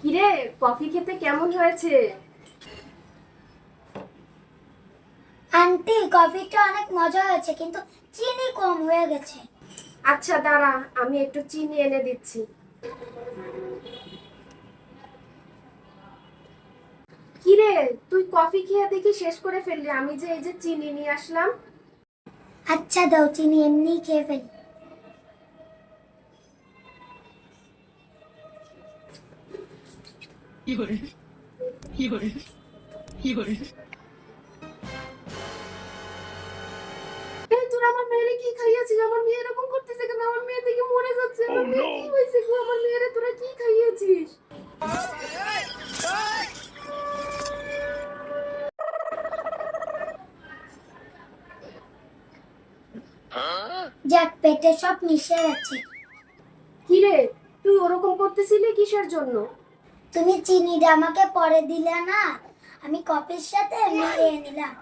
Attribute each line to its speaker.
Speaker 1: কিরে কফি খেতে কেমন হয়েছে?
Speaker 2: আন্টি কফিটা অনেক মজা হয়েছে কিন্তু চিনি কম হয়ে গেছে।
Speaker 1: আচ্ছা দাঁড়া আমি একটু চিনি এনে দিচ্ছি। কিরে তুই কফি খেয়ে দেখি শেষ করে ফেললি আমি যে এই যে চিনি নিয়ে আসলাম।
Speaker 2: আচ্ছা দাও চিনি এমনি খেয়ে ফেলি।
Speaker 1: এই তোর আমার মেয়েরে কি খাইয়েছিস? আমার মেয়ে এরকম করতেছে কেন? আমার মেয়ে দেখে মরে যাচ্ছে। আমার মেয়ে কি হয়েছে গো? আমার মেয়েরে তোরা কি খাইয়েছিস?
Speaker 2: যাক পেটে সব মিশে গেছে।
Speaker 1: কিরে তুই ওরকম করতেছিলি কিসের জন্য?
Speaker 2: তুমি চিনিটা আমাকে পরে দিলে না। আমি কপের সাথে মিলিয়ে নিলাম।